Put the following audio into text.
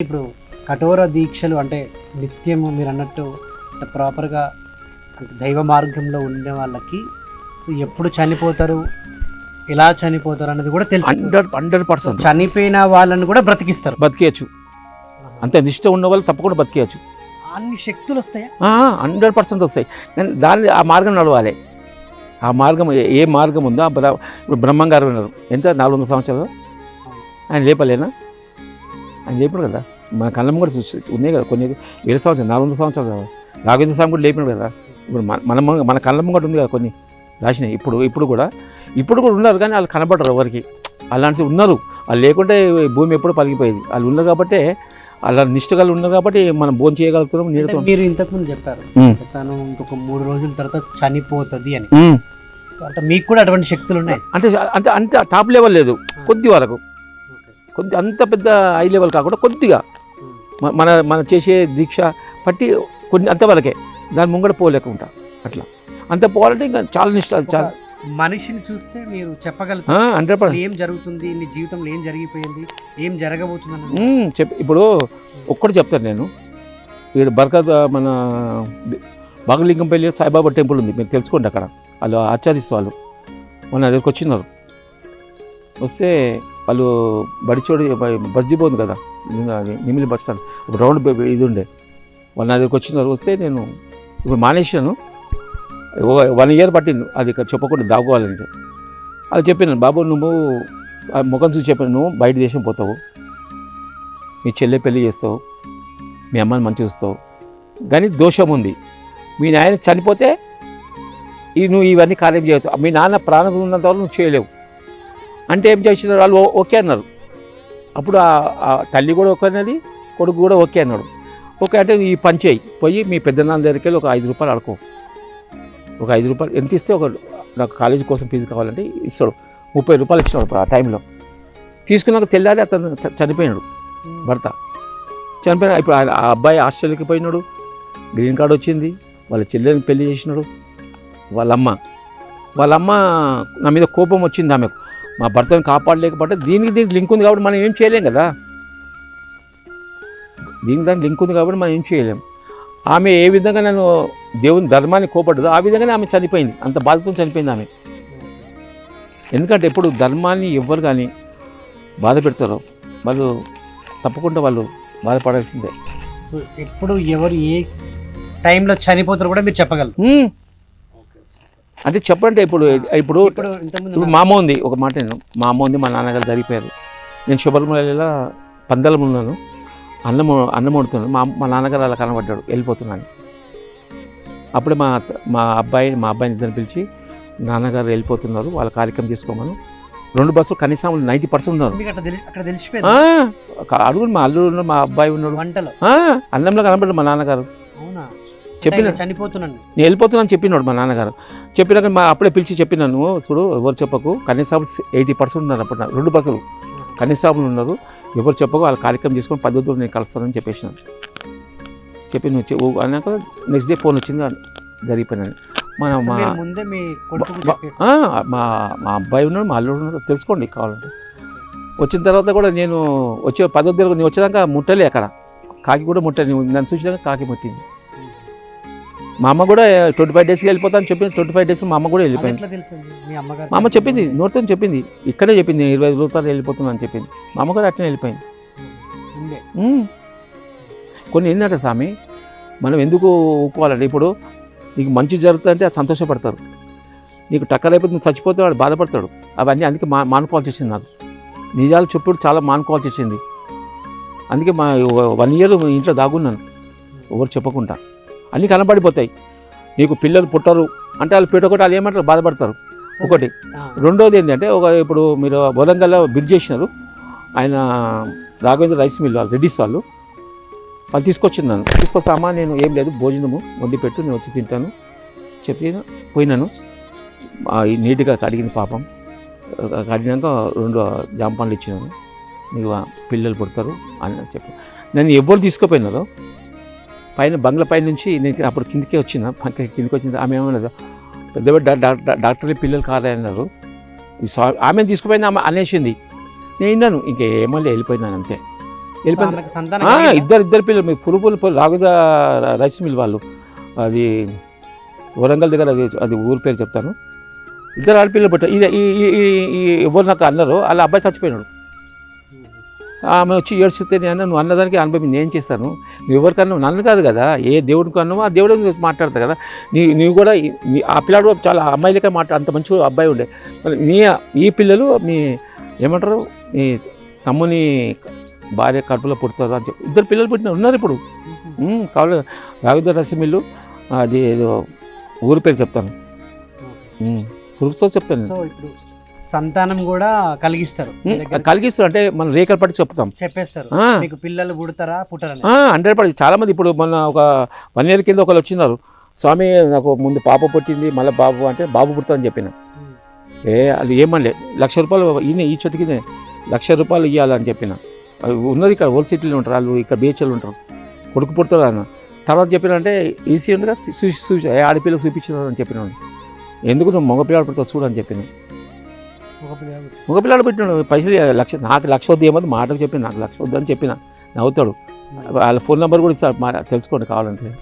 ఇప్పుడు కఠోర దీక్షలు అంటే నిత్యము మీరు అన్నట్టు అంటే ప్రాపర్గా అంటే దైవ మార్గంలో ఉండే వాళ్ళకి సో ఎప్పుడు చనిపోతారు ఎలా చనిపోతారు అన్నది కూడా తెలుసు. Hundred hundred percent. చనిపోయిన వాళ్ళని కూడా బ్రతికిస్తారు. బతికేయచ్చు. అంత నిష్ట ఉన్న వాళ్ళు తప్పకుండా బతికేయచ్చు. అన్ని శక్తులు వస్తాయా? హండ్రెడ్ పర్సెంట్ వస్తాయి. కానీ దాన్ని ఆ మార్గం నడవాలి. ఆ మార్గం ఏ- మార్గం ఉందో ఆ బ్ర- ఇప్పుడు బ్రహ్మం గారు ఉన్నారు. ఎంత? నాలుగు వందల సంవత్సరాలు? ఆయన లేపలేనా? ఆయన లేపాడు కదా. మన కళ్ళం కూడా చూసి ఉన్నాయి కదా కొన్ని వేల సంవత్సరాలు నాలుగు వందల సంవత్సరాలు కదా. రాఘవేంద్ర స్వామి కూడా లేపినాడు కదా. ఇప్పుడు మన మన కళ్ళం కూడా ఉంది కదా కొన్ని రాసినాయి ఇప్పుడు ఇప్పుడు కూడా ఇప్పుడు కూడా ఉన్నారు కానీ వాళ్ళు కనబడరు ఎవరికి. అలాంటి ఉన్నారు. వాళ్ళు లేకుంటే భూమి ఎప్పుడు పలిగిపోయేది వాళ్ళు ఉన్నారు కాబట్టి అలా నిష్ఠగా ఉన్నారు కాబట్టి మనం భోజనం చేయగలుగుతున్నాం అంటే నీడతో. మీరు ఇంతకుముందు చెప్పారు. తను ఇంకొక మూడు రోజుల తర్వాత చనిపోతుంది అని. అంటే మీకు కూడా అటువంటి శక్తులు ఉన్నాయి? అంటే అంత అంత టాప్ లెవెల్ లేదు. కొద్ది వరకు. కొద్ది అంత పెద్ద హై లెవెల్ కాకుండా కొద్దిగా మన మన చేసే దీక్ష పట్టి కొన్ని అంతవరకే దాని ముంగడ పోలేకుండా అట్లా. అంత పోవాలంటే ఇంకా చాలా నిష్ట చాలా మనిషిని చూస్తే మీరు చెప్పగలుగుతారు. ఏం జరుగుతుంది? నీ జీవితంలో ఏం జరిగిపోయింది? ఏం జరగబోతుంది చెప్పి ఇప్పుడు ఒక్కటి చెప్తాను నేను. ఇక్కడ బర్కత్ మన బాగలింగంపల్లి సాయిబాబా టెంపుల్ ఉంది. మీరు తెలుసుకోండి అక్కడ. వాళ్ళు ఆచరిస్తూ వాళ్ళు. మొన్న దగ్గరికి వచ్చినారు వస్తే వాళ్ళు బడిచోడి బస్ డిపో ఉంది కదా నిమిలి బస్ స్టాండ్. ఒక రౌండ్ ఇది ఉండే. వాళ్ళు నా దగ్గరికి వచ్చినారు వస్తే నేను ఇప్పుడు మానేసాను వన్ ఇయర్ పట్టింది అది ఇక్కడ చెప్పకుండా దాక్కోవాలంటే. అది చెప్పినాను బాబు నువ్వు ఆ ముఖం చూసి చెప్పాను నువ్వు బయట దేశం పోతావు. మీ చెల్లె పెళ్ళి చేస్తావు. మీ అమ్మని మంచి చూస్తావు. కానీ దోషం ఉంది. మీ నాయన చనిపోతే ఈ నువ్వు ఇవన్నీ కార్యం చేయవు మీ నాన్న ప్రాణం ఉన్నంత వరకు నువ్వు చేయలేవు. అంటే ఏం చేసినారు వాళ్ళు ఓకే అన్నారు. అప్పుడు ఆ- తల్లి కూడా ఓకే అన్నది కొడుకు కూడా ఓకే అన్నాడు. ఓకే అంటే ఈ పని చేయి. పోయి మీ పెద్దనాన్న దగ్గరికి వెళ్ళి ఒక ఐదు రూపాయలు అడుకో ఒక ఐదు రూపాయలు ఎంత ఇస్తే ఒక నాకు కాలేజీ కోసం ఫీజు కావాలంటే ఇస్తాడు. ముప్పై రూపాయలు ఇచ్చినాడు అప్పుడు ఆ టైంలో. తీసుకున్నాక తెల్లారి అతను చనిపోయినాడు. భర్త. చనిపోయిన ఇప్పుడు ఆ ఆ అబ్బాయి ఆస్ట్రేలియాకి పోయినాడు. గ్రీన్ కార్డ్ వచ్చింది. వాళ్ళ చెల్లెని పెళ్ళి చేసినాడు. వాళ్ళ అమ్మ వాళ్ళ అమ్మ నా మీద కోపం వచ్చింది ఆమెకు. మా భర్తను కాపాడలేకపోతే దీనికి దీనికి లింక్ ఉంది కాబట్టి మనం ఏం చేయలేం కదా? దీనికి దానికి లింక్ ఉంది కాబట్టి మనం ఏం చేయలేం. ఆమె ఏ విధంగా నన్ను దేవుని ధర్మాన్ని కోపడ్డదో ఆ విధంగానే ఆమె చనిపోయింది. అంత బాధతో చనిపోయింది ఆమె. ఎందుకంటే ఎప్పుడు ధర్మాన్ని ఎవ్వరు కానీ బాధ పెడతారో వాళ్ళు తప్పకుండా వాళ్ళు బాధపడాల్సిందే. ఎప్పుడు ఎవరు ఏ టైంలో చనిపోతారు కూడా మీరు చెప్పగలరు. అంటే చెప్పంటే ఇప్పుడు ఇప్పుడు ఇప్పుడు మా అమ్మ ఉంది ఒక మాట నేను మా అమ్మ ఉంది మా నాన్నగారు జరిగిపోయారు నేను శుభ్రమల పందలం ఉన్నాను అన్నం అన్నం వండుతున్నాను మా మా నాన్నగారు అలా కనబడ్డాడు వెళ్ళిపోతున్నాను. అప్పుడే మా మా అబ్బాయి మా అబ్బాయిని ఇద్దరు పిలిచి నాన్నగారు వెళ్ళిపోతున్నారు వాళ్ళ కార్యక్రమం చేసుకోమను. రెండు బస్సులు కనీసం నైంటీ పర్సెంట్ ఉన్నారు. అడుగుడు మా అల్లుడు మా అబ్బాయి ఉన్నాడు. అన్నంలో కనబడ్డాడు మా నాన్నగారు. అవునా? చెప్పిన చనిపోతున్నాను నేను వెళ్ళిపోతున్నాను చెప్పినాడు మా నాన్నగారు. చెప్పినాక మా అప్పుడే పిలిచి చెప్పినాను చూడు ఎవరు చెప్పకు కనీసం ఎయిటీ పర్సెంట్ ఉన్నారు అప్పుడు రెండు బస్సులు. కనీసం ఉన్నారు ఎవరు చెప్పకు వాళ్ళ కార్యక్రమం చేసుకొని పద్ధతులు నేను కలుస్తానని చెప్పేసినాను చెప్పి నువ్వు అన్నాక నెక్స్ట్ డే ఫోన్ వచ్చింది జరిగిపోయినాను మన మా మీ మా అబ్బాయి ఉన్నాడు మా అల్లుడు ఉన్నాడు తెలుసుకోండి కావాలంటే. వచ్చిన తర్వాత కూడా నేను వచ్చే పద్ధతి దగ్గర నేను వచ్చాక ముట్టలే అక్కడ. కాకి కూడా ముట్టలే నన్ను చూసినాక కాకి ముట్టింది. మా అమ్మ కూడా ట్వంటీ ఫైవ్ డేస్కి వెళ్ళిపోతాను చెప్పింది. ట్వంటీ ఫైవ్ డేస్ మా అమ్మ కూడా వెళ్ళిపోయింది. మీ అమ్మ చెప్పింది నోటితో చెప్పింది. ఇక్కడే చెప్పింది ఇరవై ఐదు రూపాయలు వెళ్ళిపోతున్నాను అని చెప్పింది. మా అమ్మ కూడా అట్లనే వెళ్ళిపోయింది. కొన్ని ఏంటంటే స్వామి మనం ఎందుకు ఊపుకోవాలంటే ఇప్పుడు నీకు మంచి జరుగుతుందంటే అది సంతోషపడతారు. నీకు టక్కర్ అయిపోతే నువ్వు చచ్చిపోతే వాడు బాధపడతాడు. అవన్నీ అందుకే మా మానుకోవాల్సి వచ్చింది నాకు. నిజాలు చెప్పుడు చాలా మానుకోవాల్సి వచ్చింది అందుకే మా వన్ ఇయర్ ఇంట్లో దాగున్నాను. ఎవరు చెప్పకుండా. అన్నీ కనబడిపోతాయి. నీకు పిల్లలు పుట్టరు. అంటే వాళ్ళు పెట్టకొట్టి వాళ్ళు ఏమంటారు? బాధపడతారు. ఒకటి. రెండోది ఏంటంటే ఒక ఇప్పుడు మీరు వరంగల్లో బ్రిడ్జ్ చేసినారు. ఆయన రాఘవేంద్ర రైస్ మిల్ వాళ్ళు రెడ్డిస్ వాళ్ళు. వాళ్ళు తీసుకొచ్చింది నన్ను. తీసుకొస్తామా నేను ఏం లేదు భోజనము వండి పెట్టు నేను వచ్చి తింటాను. చెప్పి పోయినాను. నీట్గా కడిగింది పాపం. కడిగినాక రెండు జామ పండ్లు ఇచ్చినాను. నీకు పిల్లలు పుడతారు అని చెప్పి. నన్ను ఎవరు తీసుకుపోయినారో పైన బంగ్లా పైన నుంచి నేను అప్పుడు కిందికి వచ్చిన కిందికి వచ్చింది ఆమె ఏమన్నదో పెద్ద పెద్ద డాక్టర్ డాక్టర్లు పిల్లలు కాదన్నారు ఈ స్వా ఆమెను తీసుకుపోయింది ఆమె అనేసింది. నేను విన్నాను ఇంకేమో వెళ్ళిపోయినాను అంతే. కలిగిందా? ఇద్దరు ఇద్దరు పిల్లలు మీ పురుపులు రాగుద రైస్ మిల్ వాళ్ళు. అది వరంగల్ దగ్గర అది అది ఊరి పేరు చెప్తాను. ఇద్దరు ఆడపిల్లలు పుట్టారు ఇది ఎవరు నాకు అన్నారు వాళ్ళ అబ్బాయి చచ్చిపోయినాడు. ఆమె వచ్చి ఏడ్చితే నేను నువ్వు అన్నదానికి అనుభవం నేను చేస్తాను. నువ్వు ఎవరికన్నా నన్ను కాదు కదా ఏ దేవుడికి అన్నావో ఆ దేవుడి గురించి మాట్లాడతా కదా. నీ నీవు కూడా ఆ పిల్లాడు చాలా అమ్మాయిలకే మాట్లా అంత మంచి అబ్బాయి ఉండే. నీ ఈ పిల్లలు మీ ఏమంటారు మీ తమ్ముని భార్య కడుపులో పుడతారు అని చెప్పి ఇద్దరు పిల్లలు పుట్టిన ఉన్నారు ఇప్పుడు. కావాలి రావిద రసమిల్లు అది ఏదో ఊరి పేరు చెప్తాను. చెప్తాను సంతానం కూడా కలిగిస్తారు. కలిగిస్తారు. అంటే మనం రేఖలు పట్టి చెప్తాం. చెప్పేస్తారు. మీకు పిల్లలు పుడతారా పుట్టరని? Hundred percent. చాలా మంది ఇప్పుడు మొన్న ఒక వన్ ఇయర్ కింద ఒకరు వచ్చినారు. స్వామి నాకు ముందు పాప పుట్టింది మళ్ళీ బాబు అంటే బాబు పుడతామని చెప్పిన. ఏ అది ఏమనలే. లక్ష రూపాయలు ఈయన ఈ చెట్టుకి లక్ష రూపాయలు ఇవ్వాలని చెప్పిన. ఉన్నది ఇక్కడ ఓల్డ్ సిటీలో ఉంటారు. వాళ్ళు ఇక్కడ బీహెచ్ఎల్ ఉంటారు. కొడుకు పుడతారు అన్న తర్వాత చెప్పినంటే ఈసీ ఉండగా చూసి చూసి ఏ ఆడపిల్ల చూపించినారు అని చెప్పిన ఎందుకు నువ్వు మగపిల్లాడు పుడతావు చూడని చెప్పిన. ఒక పిల్లలు మగపిల్లాడు పెట్టినాడు. పైసలు లక్ష నాకు లక్ష వద్దు ఏమని మాటకు చెప్పిన నాకు లక్ష వద్దు అని చెప్పిన. నవ్వుతాడు. వాళ్ళ ఫోన్ నెంబర్ కూడా ఇస్తారు మా తెలుసుకోండి కావాలంటే.